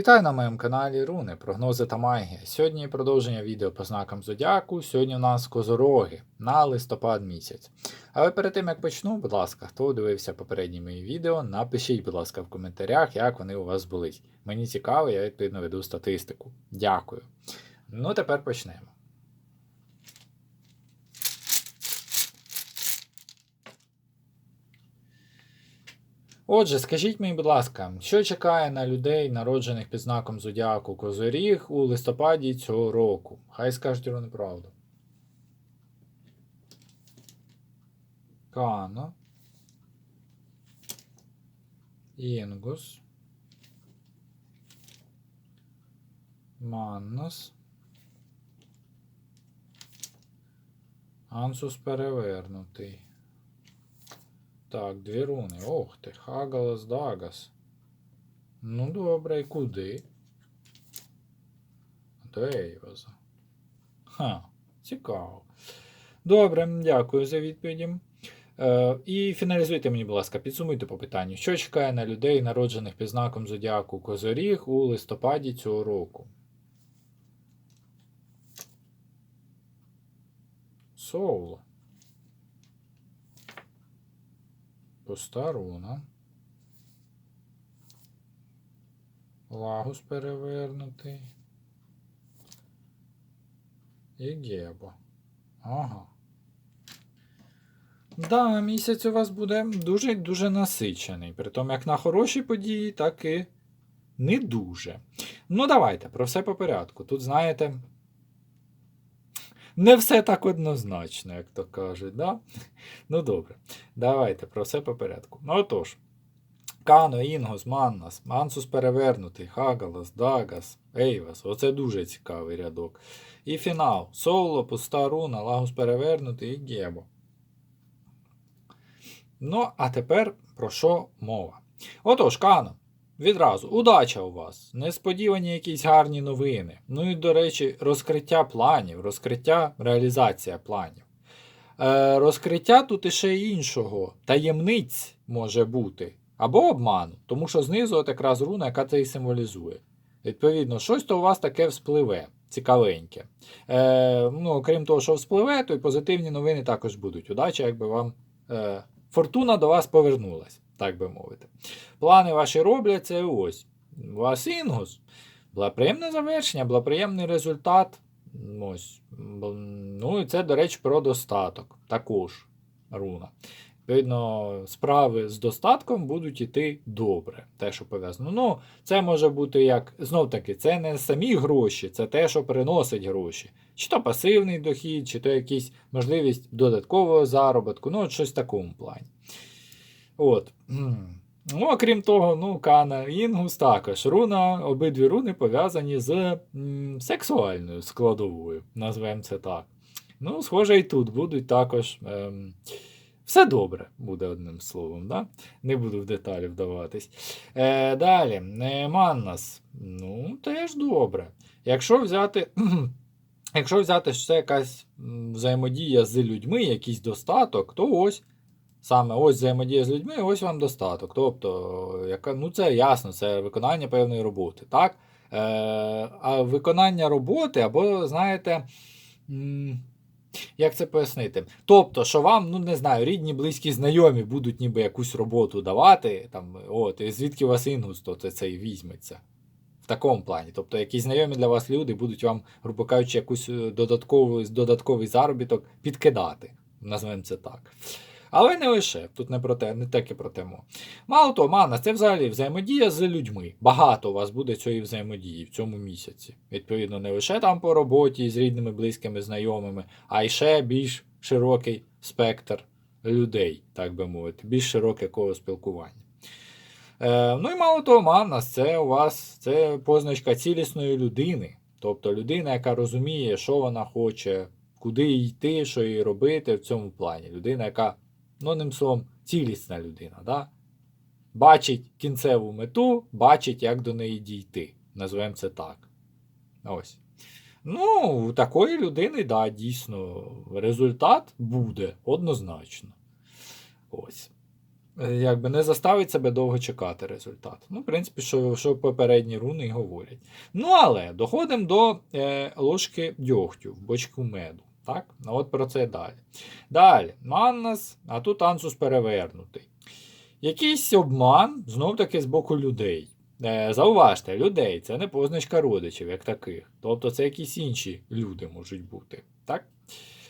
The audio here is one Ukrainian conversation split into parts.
Вітаю на моєму каналі Руни, прогнози та магія. Сьогодні продовження відео по знакам Зодіаку. Сьогодні у нас козороги на листопад місяць. Але перед тим як почну, будь ласка, хто дивився попередні мої відео, напишіть, будь ласка, в коментарях, як вони у вас були. Мені цікаво, я відповідно веду статистику. Дякую. Ну, тепер почнемо. Отже, скажіть мені, будь ласка, що чекає на людей, народжених під знаком Зодіаку Козоріг у листопаді цього року? Хай скажуть вони правду. Кано. Інгус. Маннос. Ансус перевернутий. Так, дві руни. Ох ти, Хагалас Дагас. Ну добре, і куди? До Ейваза. Ха, цікаво. Добре, дякую за відповіді. Е, і фіналізуйте мені, будь ласка, підсумуйте по питанню. Що чекає на людей, народжених під знаком Зодіаку Козоріг у листопаді цього року? Соул. Пуста руна. Лагус перевернутий. І Гебо. Ага. Да, місяць у вас буде дуже-дуже насичений. Притом як на хороші події, так і не дуже. Ну, давайте, про все по порядку. Тут, знаєте, не все так однозначно, як то кажуть, да? Ну добре, давайте про все по порядку. Ну отож, Кано, Інгос, Маннас, Мансус перевернутий, Хагалас, Дагас, Ейвас. Оце дуже цікавий рядок. І фінал. Соло, пуста руна, Лагус перевернутий і Гебо. Ну, а тепер про що мова? Отож, Кано. Відразу, удача у вас, несподівані якісь гарні новини. Ну і, до речі, розкриття планів, розкриття, реалізація планів. Е, Розкриття тут іще іншого, таємниць може бути, або обману, тому що знизу от якраз руна, яка це і символізує. Відповідно, щось то у вас таке вспливе, цікавеньке. Е, ну, Окрім того, що вспливе, то й позитивні новини також будуть. Удача, якби вам е, фортуна до вас повернулась так би мовити. Плани ваші робляться ось. У вас інгус. Благоприємне завершення, благоприємний результат. Ось. Ну і це, до речі, про достаток. Також руна. Відповідно, справи з достатком будуть йти добре. Те, що пов'язано. Ну, це може бути як, знов таки, це не самі гроші, це те, що приносить гроші. Чи то пасивний дохід, чи то якісь можливість додаткового заробітку, ну, щось в такому плані. От. Ну, окрім того, ну, Кана Інгус також. Руна, обидві руни пов'язані з м, сексуальною складовою, назвемо це так. Ну, схоже, і тут будуть також. Ем, все добре, буде одним словом. да? Не буду в деталі вдаватись. Е, Далі, е, Маннас. Ну, теж добре. Якщо взяти. Якщо взяти, що це якась взаємодія з людьми, якийсь достаток, то ось Саме ось взаємодія з людьми, ось вам достаток. Тобто, яка, ну це ясно, це виконання певної роботи. так? Е, А виконання роботи, або, знаєте, як це пояснити? Тобто, що вам, ну не знаю, рідні, близькі, знайомі будуть ніби якусь роботу давати, там, от, і звідки у вас інгус, то це, це і візьметься. В такому плані. Тобто, якісь знайомі для вас люди будуть вам, грубо кажучи, якусь е, додатковий, додатковий заробіток підкидати. Назвемо це так. Але не лише, тут не про те, не тільки про тему. Мало того, мана, це взагалі взаємодія з людьми. Багато у вас буде цієї взаємодії в цьому місяці. Відповідно, не лише там по роботі з рідними, близькими, знайомими, а й ще більш широкий спектр людей, так би мовити, більш широке коло спілкування. Е, Ну і мало того, манас, це у вас це позначка цілісної людини. Тобто людина, яка розуміє, що вона хоче, куди йти, що їй робити в цьому плані. Людина, яка ну, ним словом, цілісна людина. Да? Бачить кінцеву мету, бачить, як до неї дійти. Назвемо це так. Ось. Ну, у такої людини, да, дійсно, результат буде однозначно. Ось. е, якби не заставить себе довго чекати результат. Ну, в принципі, що, що попередні руни й говорять. Ну, але доходимо до е, ложки дьогтю в бочку меду. Так? Ну, от про це далі. Далі, Маннас, а тут Ансус перевернутий. Якийсь обман знов таки з боку людей. Е, зауважте, людей це не позначка родичів, як таких. Тобто це якісь інші люди можуть бути. Так?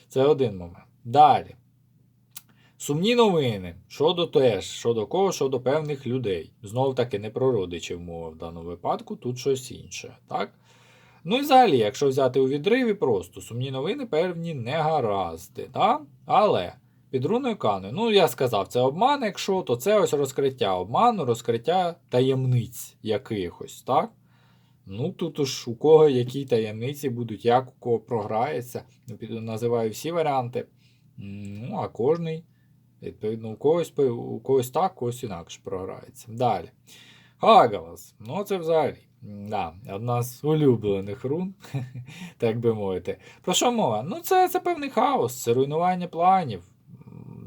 Це один момент. Далі. Сумні новини щодо теж, щодо кого, щодо певних людей. Знов таки не про родичів мова в даному випадку, тут щось інше. Так? Ну і взагалі, якщо взяти у відриві, просто сумні новини певні негаразди. Так? Але під руною кани, ну я сказав, це обман, якщо, то це ось розкриття обману, розкриття таємниць якихось. так? Ну, тут уж у кого які таємниці будуть, як у кого програється. Називаю всі варіанти. Ну, а кожний, відповідно, у когось, у когось так, у когось інакше програється. Далі. Хагалас. Ну, це взагалі. Да, одна з улюблених рун, так би мовити. Про що мова? Ну, це, це певний хаос, це руйнування планів.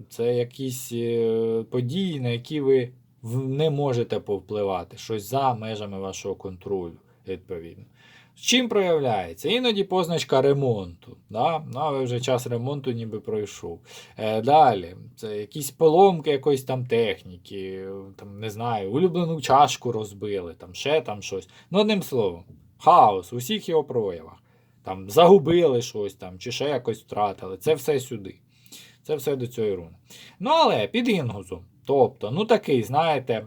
Це якісь е, події, на які ви не можете повпливати, щось за межами вашого контролю, відповідно. З чим проявляється? Іноді позначка ремонту. Да? Ну, а ви вже час ремонту ніби пройшов. Е, далі, це якісь поломки якоїсь там техніки, там, не знаю, улюблену чашку розбили, там ще там щось. Ну, одним словом, хаос у всіх його проявах. Там загубили щось там, чи ще якось втратили. Це все сюди. Це все до цієї руни. Ну, але під інгузом. Тобто, ну такий, знаєте,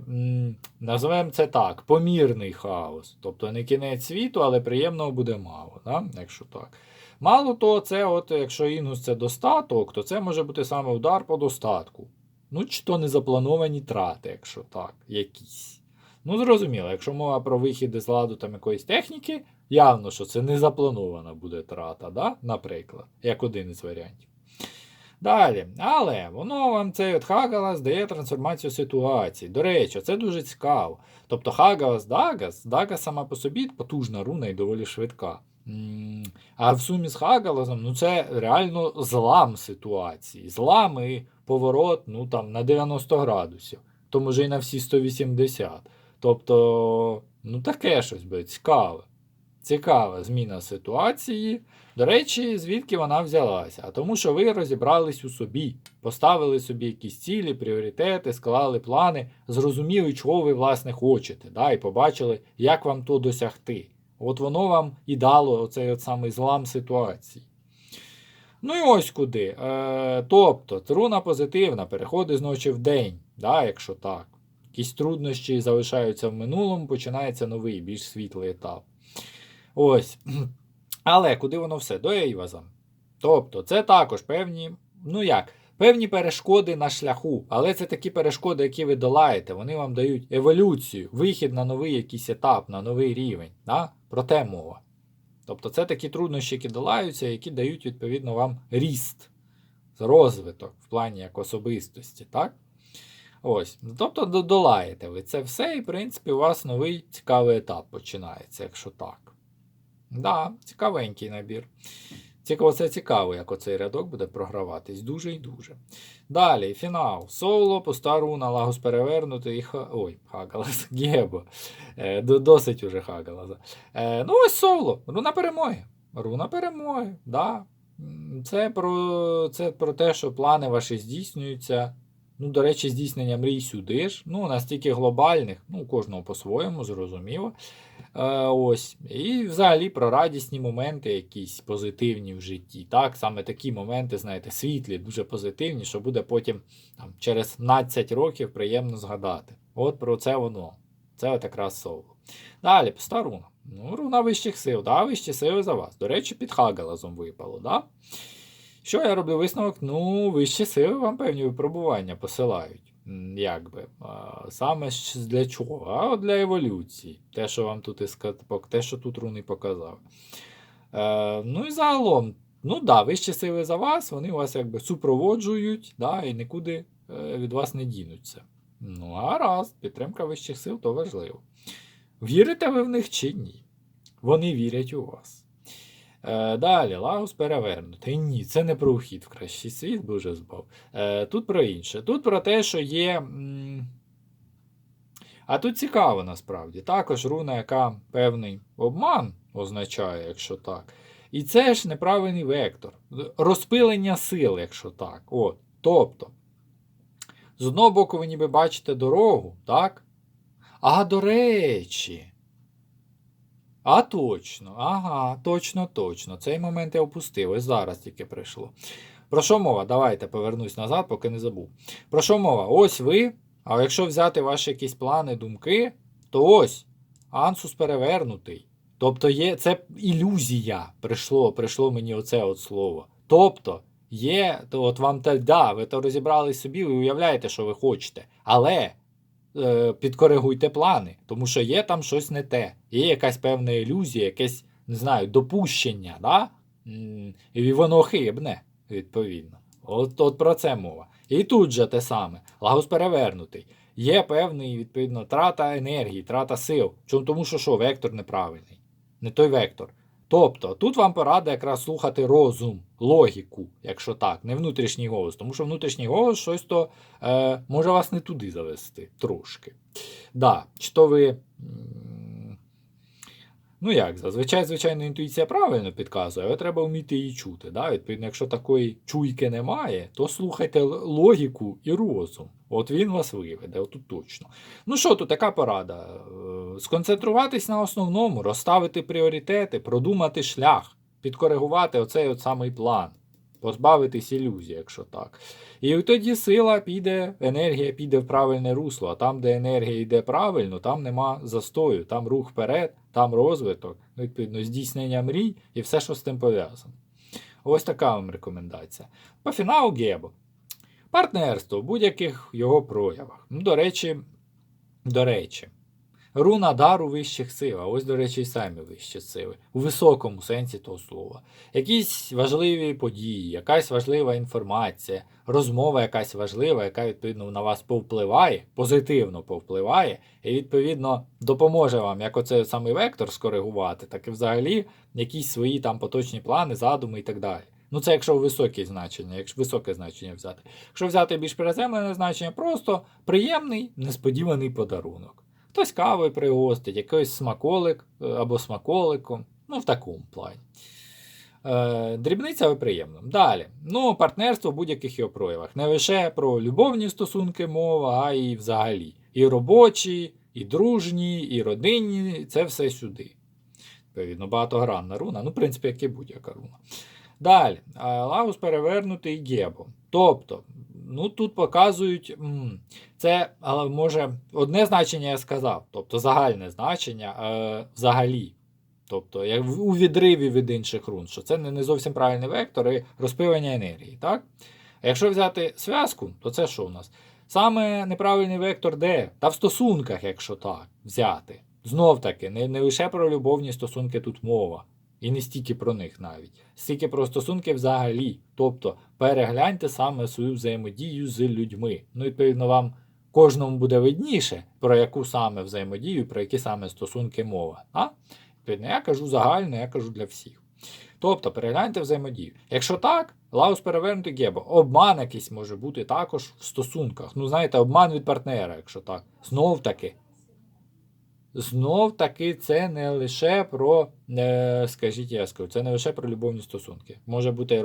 називаємо це так, помірний хаос. Тобто не кінець світу, але приємного буде мало, да? якщо так. Мало того, це, от, якщо інгус це достаток, то це може бути саме удар по достатку. Ну, чи то незаплановані трати, якщо так, якісь. Ну, зрозуміло, якщо мова про вихід із ладу там якоїсь техніки, явно, що це незапланована буде трата, да? наприклад, як один із варіантів. Далі, але воно вам цей от Хагалас дає трансформацію ситуації. До речі, це дуже цікаво. Тобто Хагалас Дагас, Дагас сама по собі потужна руна і доволі швидка. А в сумі з Хагаласом, ну це реально злам ситуації. Злам і поворот ну, там, на 90 градусів, то може і на всі 180. Тобто, ну таке щось би цікаве. Цікава зміна ситуації. До речі, звідки вона взялася? А тому, що ви розібрались у собі, поставили собі якісь цілі, пріоритети, склали плани, зрозуміли, чого ви власне хочете, да, і побачили, як вам то досягти. От воно вам і дало оцей от самий злам ситуації. Ну і ось куди. Е, тобто, труна позитивна, переходить з ночі в день, да, якщо так. Якісь труднощі залишаються в минулому, починається новий, більш світлий етап. Ось. Але куди воно все? До Ейваза. Тобто, це також певні, ну як, певні перешкоди на шляху. Але це такі перешкоди, які ви долаєте. Вони вам дають еволюцію, вихід на новий якийсь етап, на новий рівень. Да? Про мова. Тобто, це такі труднощі, які долаються, які дають, відповідно, вам ріст, розвиток в плані як особистості. так? Ось. Тобто до- долаєте ви це все, і, в принципі, у вас новий цікавий етап починається, якщо так. Да, цікавенький набір. Цікаво, це цікаво, як оцей рядок буде програватись. Дуже і дуже. Далі, фінал. Соло, пуста руна, лагус перевернутий ха... Ой, Хагалас, Гебо. Е, досить уже Хагалаза. Е, ну, ось соло. Руна перемоги. Руна перемоги, да. Це про, це про те, що плани ваші здійснюються. Ну, до речі, здійснення мрій сюди ж. Ну, настільки глобальних, ну, кожного по-своєму, зрозуміло. Е, ось. І взагалі про радісні моменти, якісь позитивні в житті. Так, саме такі моменти, знаєте, світлі, дуже позитивні, що буде потім там, через 15 років приємно згадати. От про це воно. Це от якраз соло. Далі, пуста руна. Ну, руна вищих сил, да, вищі сили за вас. До речі, під Хагалазом випало, да? Що я роблю висновок? Ну, вищі сили вам певні випробування посилають. Якби. Саме для чого? А от для еволюції. Те, що вам тут і те, що тут руни показав. Е, ну і загалом, ну да, вищі сили за вас, вони вас якби супроводжують, да, і нікуди е, від вас не дінуться. Ну, а раз, підтримка вищих сил то важливо. Вірите ви в них чи ні? Вони вірять у вас. Е, далі, Лагус перевернутий. Ні, це не про вхід в кращий світ, боже збав. Е, тут про інше. Тут про те, що є. А тут цікаво насправді. Також руна, яка певний обман означає, якщо так. І це ж неправильний вектор. Розпилення сил, якщо так. От. Тобто, з одного боку, ви ніби бачите дорогу, так? А до речі. А точно, ага, точно, точно. Цей момент я опустив. Ось зараз тільки прийшло. Про що мова? Давайте повернусь назад, поки не забув. Про що мова? Ось ви. А якщо взяти ваші якісь плани, думки, то ось ансус перевернутий. Тобто є, це ілюзія. Прийшло, прийшло мені оце от слово. Тобто, є, то от вам те, да, ви то розібрали собі, ви уявляєте, що ви хочете. Але підкоригуйте плани, тому що є там щось не те. Є якась певна ілюзія, якесь, не знаю, допущення, да? І воно хибне, відповідно. От, от про це мова. І тут же те саме. Лагус перевернутий. Є певний, відповідно, трата енергії, трата сил. Чому? Тому що що, вектор неправильний. Не той вектор. Тобто, тут вам порада якраз слухати розум, логіку, якщо так, не внутрішній голос. Тому що внутрішній голос щось то е, може вас не туди завести трошки. Да, то ви. Ну як, зазвичай, звичайно, інтуїція правильно підказує, але треба вміти її чути. Да? Відповідно, якщо такої чуйки немає, то слухайте логіку і розум. От він вас виведе, отут точно. Ну що, тут така порада? Е, Сконцентруватись на основному, розставити пріоритети, продумати шлях, підкоригувати оцей от самий план, позбавитись ілюзій, якщо так. І тоді сила піде, енергія піде в правильне русло. А там, де енергія йде правильно, там нема застою, там рух вперед, там розвиток, ну, відповідно, здійснення мрій і все, що з тим пов'язано. Ось така вам рекомендація. По фіналу Гебо. Партнерство в будь-яких його проявах. Ну, до речі, до речі, руна дару вищих сил, а ось, до речі, і самі вищі сили, у високому сенсі того слова. Якісь важливі події, якась важлива інформація, розмова якась важлива, яка, відповідно, на вас повпливає, позитивно повпливає, і, відповідно, допоможе вам як оцей самий вектор скоригувати, так і взагалі якісь свої там поточні плани, задуми і так далі. Ну, це якщо високі значення, якщо високе значення взяти. Якщо взяти більш приземлене значення, просто приємний, несподіваний подарунок. Хтось кавою пригостить, якийсь смаколик е, або смаколиком, ну в такому плані. Е, дрібниця приємно. Далі. Ну, партнерство в будь-яких його проявах. Не лише про любовні стосунки мова, а й взагалі. І робочі, і дружні, і родинні це все сюди. Відповідно, багатогранна руна, ну, в принципі, як і будь-яка руна. Далі, а, Лагус перевернутий Гебо. Тобто, ну тут показують, це але може одне значення я сказав, тобто загальне значення е, взагалі. Тобто, як у відриві від інших рун, що це не, не зовсім правильний вектор і розпилення енергії. Так? А якщо взяти зв'язку, то це що у нас? Саме неправильний вектор де? Та в стосунках, якщо так, взяти. Знов таки, не, не лише про любовні стосунки тут мова. І не стільки про них навіть, стільки про стосунки взагалі. Тобто перегляньте саме свою взаємодію з людьми. Ну, відповідно, вам кожному буде видніше, про яку саме взаємодію, про які саме стосунки мова. А? Відповідно, я кажу загально, я кажу для всіх. Тобто, перегляньте взаємодію. Якщо так, Лаус перевернутий гебо. Обман якийсь може бути також в стосунках. Ну, знаєте, обман від партнера, якщо так. Знов таки. Знов таки, це не лише про, е, скажіть, я це не лише про любовні стосунки. Може бути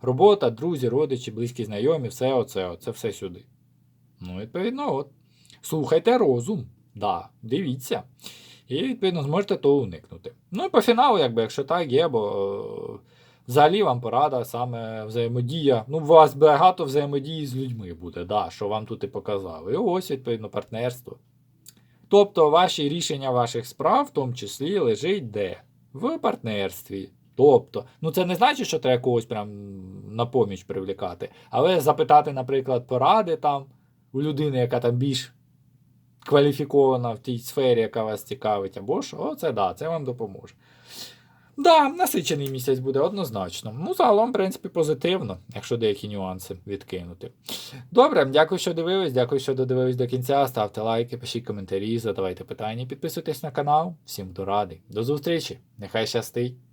робота, друзі, родичі, близькі знайомі, все оце, це все сюди. Ну, відповідно, от. Слухайте розум. Да, дивіться. І, відповідно, зможете того уникнути. Ну і по фіналу, якби, якщо так є, бо е, взагалі вам порада саме взаємодія. Ну, у вас багато взаємодії з людьми буде, да, що вам тут і показали. І ось, відповідно, партнерство. Тобто ваші рішення ваших справ, в тому числі, лежить де? В партнерстві. Тобто, ну це не значить, що треба когось прям на поміч привлікати, але запитати, наприклад, поради там у людини, яка там більш кваліфікована в тій сфері, яка вас цікавить, або що, о, це да, це вам допоможе. Да, насичений місяць буде однозначно. Ну, загалом, в принципі, позитивно, якщо деякі нюанси відкинути. Добре, дякую, що дивились. Дякую, що додивились до кінця. Ставте лайки, пишіть коментарі, задавайте питання, підписуйтесь на канал. Всім до радий. До зустрічі! Нехай щастить!